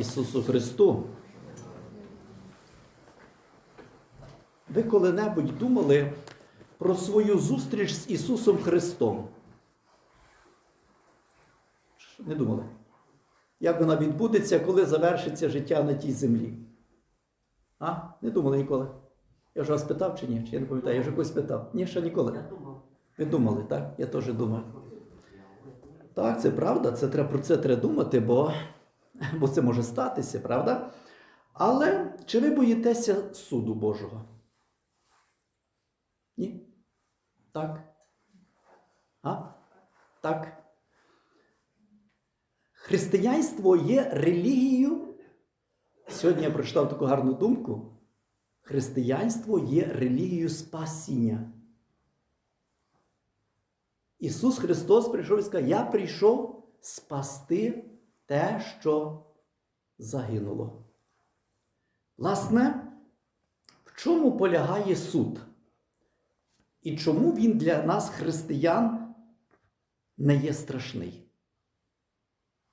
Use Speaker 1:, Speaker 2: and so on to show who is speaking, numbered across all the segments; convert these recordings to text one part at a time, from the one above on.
Speaker 1: Ісусу Христу. Ви коли-небудь думали про свою зустріч з Ісусом Христом? Не думали? Як вона відбудеться, коли завершиться життя на тій землі? А? Не думали ніколи? Я ж вас питав чи ні? Чи я не пам'ятаю, я ж когось питав. Ні, ще ніколи.
Speaker 2: Я думав.
Speaker 1: Ви думали, так? Я теж думав. Так, це правда, це треба, про це треба думати, бо, бо це може статися, правда? Але чи ви боїтеся суду Божого? Ні? Так? А? Так. Християнство є релігією. Сьогодні я прочитав таку гарну думку. Християнство є релігією спасіння. Ісус Христос прийшов і сказав, я прийшов спасти те, що загинуло. Власне, в чому полягає суд? І чому він для нас, християн, не є страшний?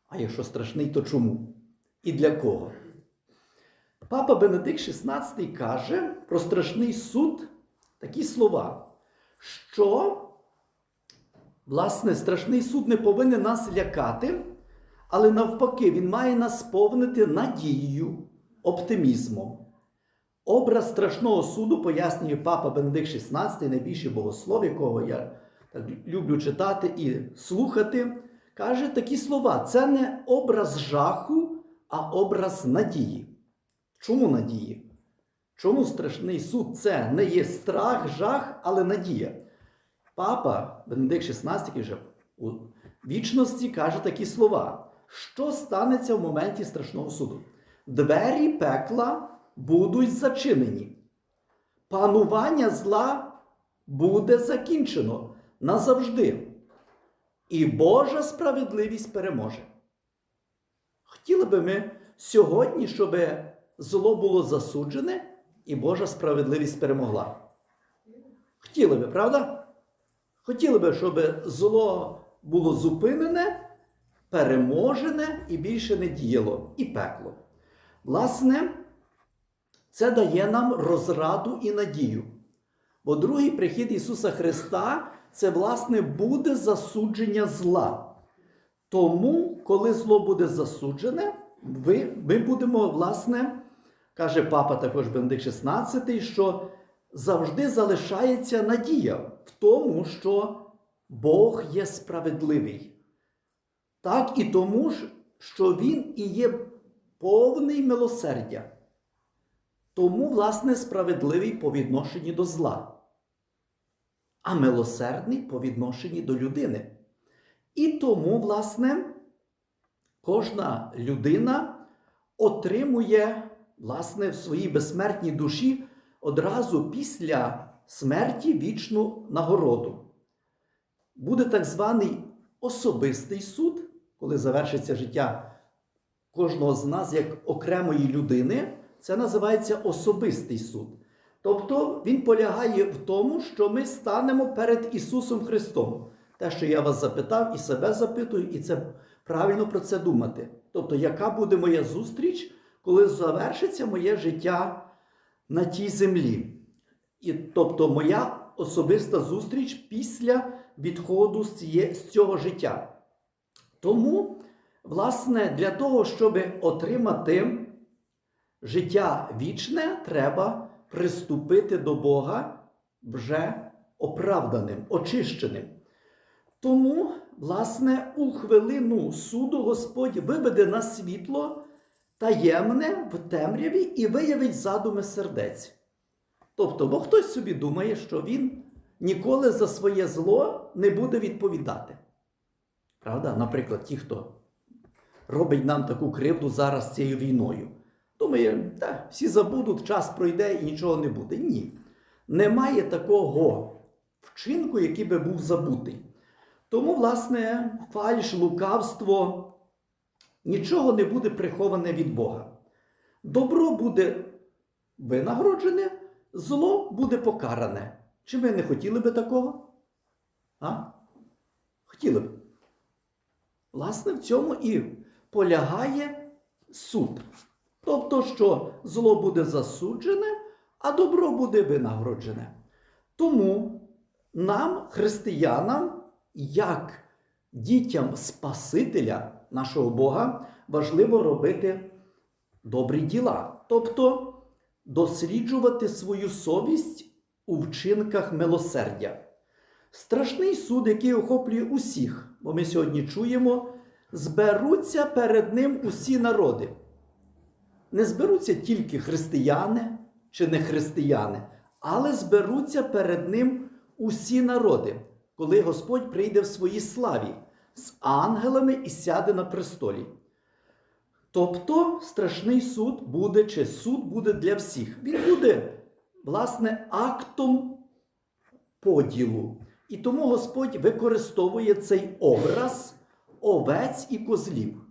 Speaker 1: А якщо страшний, то чому? І для кого? Папа Бенедикт XVI каже про страшний суд такі слова, що Власне, страшний суд не повинен нас лякати, але навпаки, він має нас сповнити надією, оптимізмом. Образ страшного суду пояснює папа Бенедикт XVI, найбільший богослов, якого я так люблю читати і слухати, каже такі слова: це не образ жаху, а образ надії. Чому надії? Чому страшний суд це не є страх, жах, але надія? Папа Бенедикт XVI, який вже у вічності, каже такі слова: що станеться в моменті страшного суду? Двері пекла будуть зачинені. Панування зла буде закінчено назавжди. І Божа справедливість переможе. Хотіли би ми сьогодні, щоб зло було засуджене і Божа справедливість перемогла. Хотіли би, правда? Хотіли би, щоб зло було зупинене, переможене і більше не діяло, і пекло. Власне, це дає нам розраду і надію. Бо другий прихід Ісуса Христа це, власне, буде засудження зла. Тому, коли зло буде засуджене, ви, ми будемо, власне, каже папа також Бенедикт XVI, що завжди залишається надія в тому, що Бог є справедливий. Так і тому, ж, що Він і є повний милосердя. Тому, власне, справедливий по відношенні до зла, а милосердний по відношенні до людини. І тому, власне, кожна людина отримує, власне, в своїй безсмертній душі одразу після смерті вічну нагороду. Буде так званий особистий суд, коли завершиться життя кожного з нас як окремої людини. Це називається особистий суд. Тобто він полягає в тому, що ми станемо перед Ісусом Христом. Те, що я вас запитав, і себе запитую, і це правильно про це думати. Тобто, яка буде моя зустріч, коли завершиться моє життя на тій землі. І, Тобто моя особиста зустріч після відходу з, цього життя. Тому, власне, для того, щоб отримати життя вічне, треба приступити до Бога вже оправданим, очищеним. Тому, власне, у хвилину суду Господь виведе на світло таємне в темряві і виявить задуми сердець. Тобто, бо хтось собі думає, що він ніколи за своє зло не буде відповідати. Правда? Наприклад, ті, хто робить нам таку кривду зараз цією війною. Думає, так, всі забудуть, час пройде і нічого не буде. Ні. Немає такого вчинку, який би був забутий. Тому, власне, фальш, лукавство, нічого не буде приховане від Бога. Добро буде винагороджене, зло буде покаране. Чи ви не хотіли би такого? А? Хотіли б. Власне, в цьому і полягає суд. Тобто, що зло буде засуджене, а добро буде винагороджене. Тому нам, християнам, як дітям Спасителя нашого Бога, важливо робити добрі діла. Тобто досліджувати свою совість у вчинках милосердя. Страшний суд, який охоплює усіх, бо ми сьогодні чуємо, зберуться перед ним усі народи. Не зберуться тільки християни чи не християни, але зберуться перед ним усі народи, коли Господь прийде в своїй славі з ангелами і сяде на престолі. Тобто страшний суд буде, чи суд буде для всіх. Він буде, власне, актом поділу. І тому Господь використовує цей образ овець і козлів.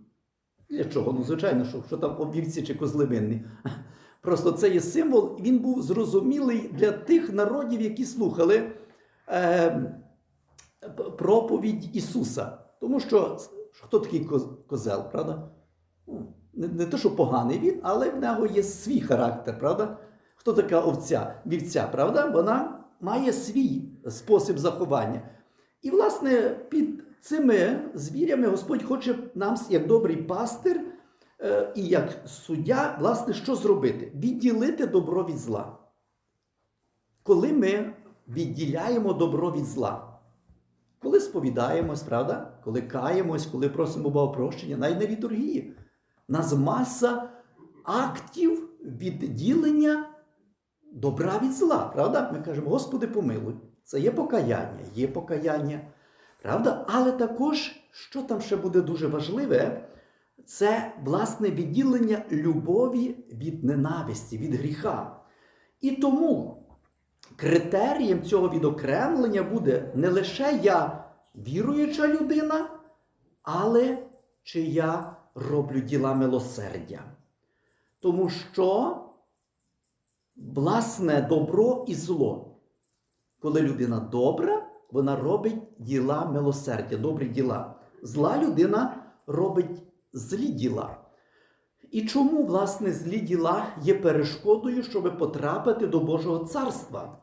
Speaker 1: Для чого? Ну, звичайно, що, що там овівці чи козли. Просто це є символ, він був зрозумілий для тих народів, які слухали е, проповідь Ісуса. Тому що хто такий коз- козел, правда? Ну, Не, не те, що поганий він, але в нього є свій характер, правда? Хто така овця, вівця, правда? Вона має свій спосіб заховання. І, власне, під цими звірями Господь хоче нам, як добрий пастир е, і як суддя, власне, що зробити? Відділити добро від зла. Коли ми відділяємо добро від зла, коли сповідаємось, правда? Коли каємось, коли просимо Бога прощення, навіть на літургії. Нас маса актів відділення добра від зла. Правда? Ми кажемо, Господи, помилуй. Це є покаяння, є покаяння. Правда? Але також, що там ще буде дуже важливе, це власне відділення любові від ненависті, від гріха. І тому критерієм цього відокремлення буде не лише я віруюча людина, але чи я роблю діла милосердя. Тому що, власне, добро і зло. Коли людина добра, вона робить діла милосердя, добрі діла. Зла людина робить злі діла. І чому, власне, злі діла є перешкодою, щоб потрапити до Божого царства?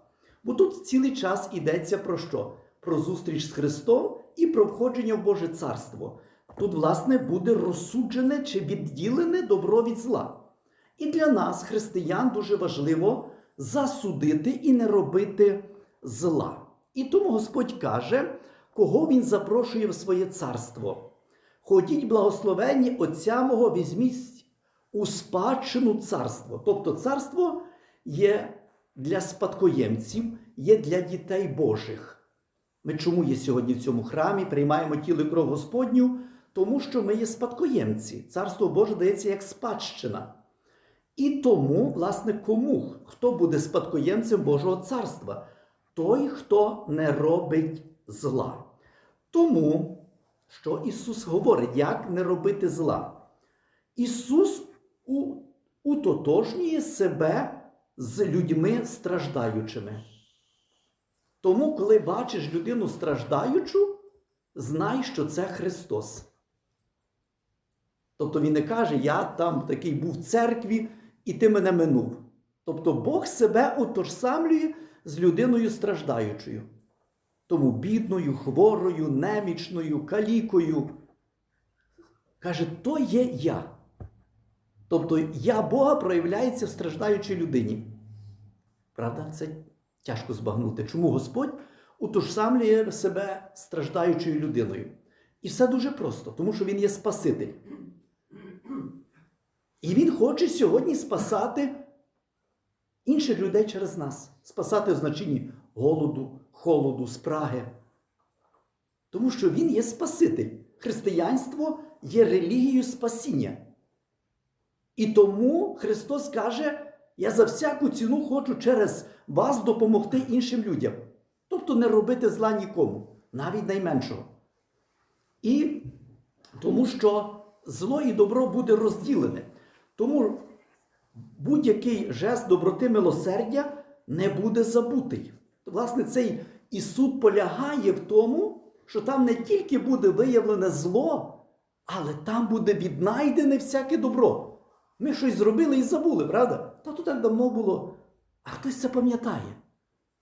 Speaker 1: Бо тут цілий час йдеться про що? Про зустріч з Христом і про входження в Боже царство. Тут, власне, буде розсуджене чи відділене добро від зла. І для нас, християн, дуже важливо засудити і не робити зла. І тому Господь каже, кого Він запрошує в своє царство. Ходіть, благословенні Отця мого, візьміть у спадщину царство. Тобто царство є для спадкоємців, є для дітей Божих. Ми чому є сьогодні в цьому храмі, приймаємо тіло і кров Господню, тому що ми є спадкоємці. Царство Боже дається як спадщина. І тому, власне, кому хто буде спадкоємцем Божого царства? Той, хто не робить зла. Тому, що Ісус говорить, як не робити зла. Ісус утотожнює себе з людьми страждаючими. Тому, коли бачиш людину страждаючу, знай, що це Христос. Тобто Він не каже, я там такий був в церкві, і ти мене минув. Тобто Бог себе утожсамлює з людиною страждаючою. Тому бідною, хворою, немічною, калікою. Каже, то є я. Тобто я Бога проявляється в страждаючій людині. Правда, це тяжко збагнути. Чому Господь утожсамлює себе страждаючою людиною? І все дуже просто, тому що Він є Спаситель. І Він хоче сьогодні спасати інших людей через нас, спасати в значенні голоду, холоду, спраги. Тому що Він є Спаситель. Християнство є релігією спасіння. І тому Христос каже: я за всяку ціну хочу через вас допомогти іншим людям. Тобто не робити зла нікому, навіть найменшого. І тому що зло і добро буде розділене. Тому будь-який жест доброти милосердя не буде забутий. Власне, цей і суд полягає в тому, що там не тільки буде виявлене зло, Але там буде віднайдене всяке добро. Ми щось зробили і забули, правда? Та то так давно було. А хтось це пам'ятає.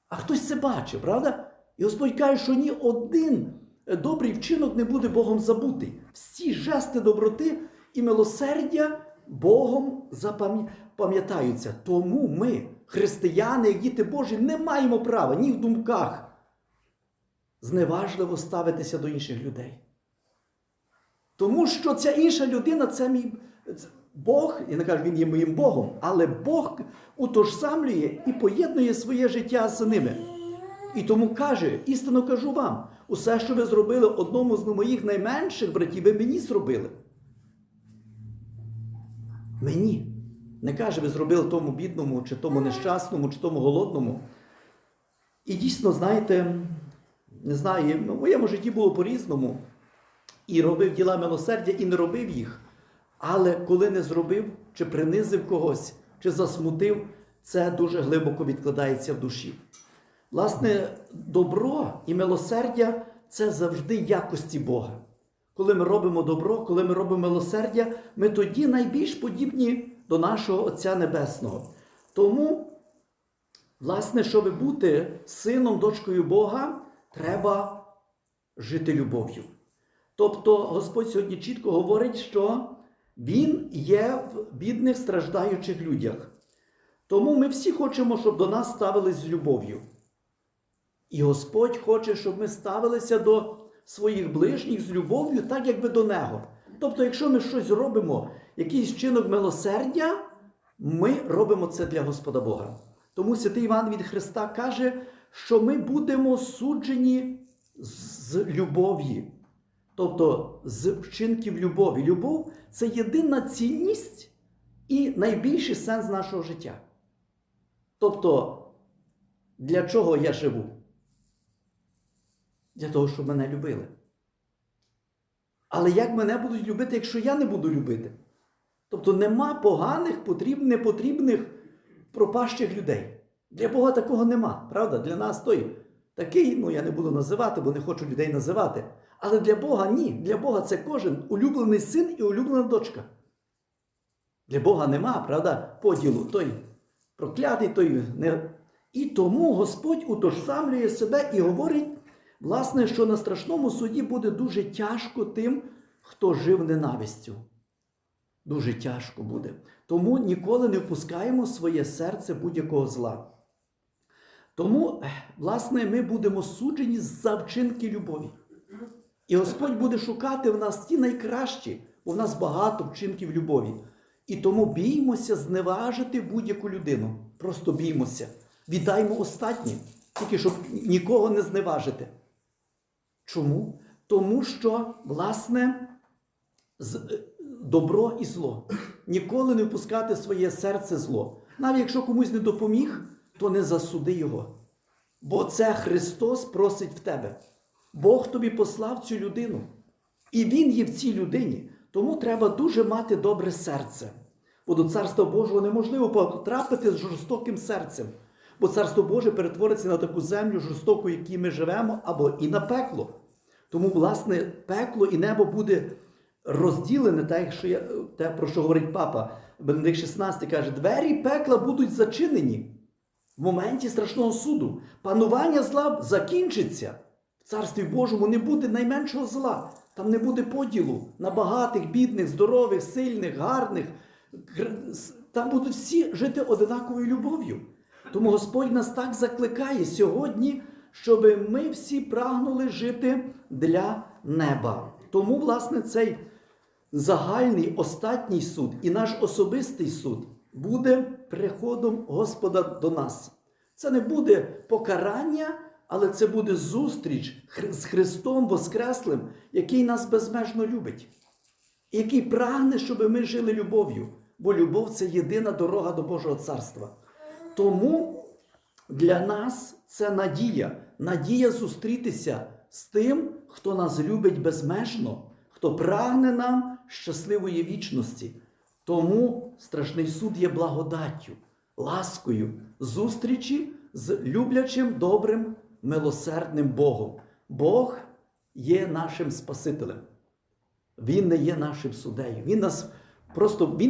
Speaker 1: А хтось це бачив, правда? І Господь каже, що ні один добрий вчинок не буде Богом забутий. Всі жести доброти і милосердя Богом запам'ятаються. Тому ми, християни, як діти Божі, не маємо права ні в думках зневажливо ставитися до інших людей. Тому що ця інша людина це мій Бог, і не кажу, він є моїм Богом, але Бог утожсамлює і поєднує своє життя з ними. І тому каже, істинно кажу вам, усе, що ви зробили одному з моїх найменших братів, ви мені зробили. Мені. Не каже, ви зробили тому бідному, чи тому нещасному, чи тому голодному. І дійсно, знаєте, не знаю, в моєму житті було по-різному. І робив діла милосердя, і не робив їх. Але коли не зробив, чи принизив когось, чи засмутив, це дуже глибоко відкладається в душі. Власне, добро і милосердя це завжди якості Бога. Коли ми робимо добро, коли ми робимо милосердя, ми тоді найбільш подібні до нашого Отця Небесного. Тому, власне, щоб бути сином, дочкою Бога, треба жити любов'ю. Тобто Господь сьогодні чітко говорить, що Він є в бідних страждаючих людях. Тому ми всі хочемо, щоб до нас ставились з любов'ю. І Господь хоче, щоб ми ставилися до своїх ближніх з любов'ю, так якби до Нього. Тобто, якщо ми щось робимо, якийсь чинок милосердя, ми робимо це для Господа Бога. Тому святий Іван від Христа каже, що ми будемо суджені з любов'ї. Тобто з вчинків любові. Любов це єдина цінність і найбільший сенс нашого життя. Тобто, для чого я живу? Для того, щоб мене любили. Але як мене будуть любити, якщо я не буду любити? Тобто нема поганих, потрібних, непотрібних, пропащих людей. Для Бога такого нема, правда? Для нас той такий, ну я не буду називати, бо не хочу людей називати. Але для Бога ні. Для Бога це кожен улюблений син і улюблена дочка. Для Бога нема, правда, поділу той проклятий, той не. І тому Господь утожсамлює себе і говорить, власне, що на страшному суді буде дуже тяжко тим, хто жив ненавистю. Дуже тяжко буде. Тому ніколи не впускаємо своє серце будь-якого зла. Тому, власне, ми будемо суджені за вчинки любові. І Господь буде шукати в нас ті найкращі, в нас багато вчинків любові. І тому біймося зневажити будь-яку людину. Просто біймося. Віддаймо останнє, тільки щоб нікого не зневажити. Чому? Тому що, власне, добро і зло. Ніколи не впускати своє серце зло. Навіть якщо комусь не допоміг, то не засуди його. Бо це Христос просить в тебе. Бог тобі послав цю людину. І Він є в цій людині. Тому треба дуже мати добре серце. Бо до Царства Божого неможливо потрапити з жорстоким серцем. Бо Царство Боже перетвориться на таку землю жорстоку, в якій ми живемо, або і на пекло. Тому, власне, пекло і небо буде розділене, так, що я, те, про що говорить папа. Бенедикт 16 каже, двері пекла будуть зачинені в моменті страшного суду. Панування зла закінчиться. В Царстві Божому не буде найменшого зла. Там не буде поділу на багатих, бідних, здорових, сильних, гарних. Там будуть всі жити одинаковою любов'ю. Тому Господь нас так закликає сьогодні, щоб ми всі прагнули жити для неба. Тому, власне, цей загальний остатній суд і наш особистий суд буде приходом Господа до нас. Це не буде покарання, але це буде зустріч з Христом Воскреслим, який нас безмежно любить, який прагне, щоб ми жили любов'ю. Бо любов це єдина дорога до Божого царства. Тому для нас це надія, надія зустрітися з тим, хто нас любить безмежно, хто прагне нам щасливої вічності. Тому страшний суд є благодаттю, ласкою, зустрічі з люблячим, добрим, милосердним Богом. Бог є нашим Спасителем. Він не є нашим суддею. Він нас просто він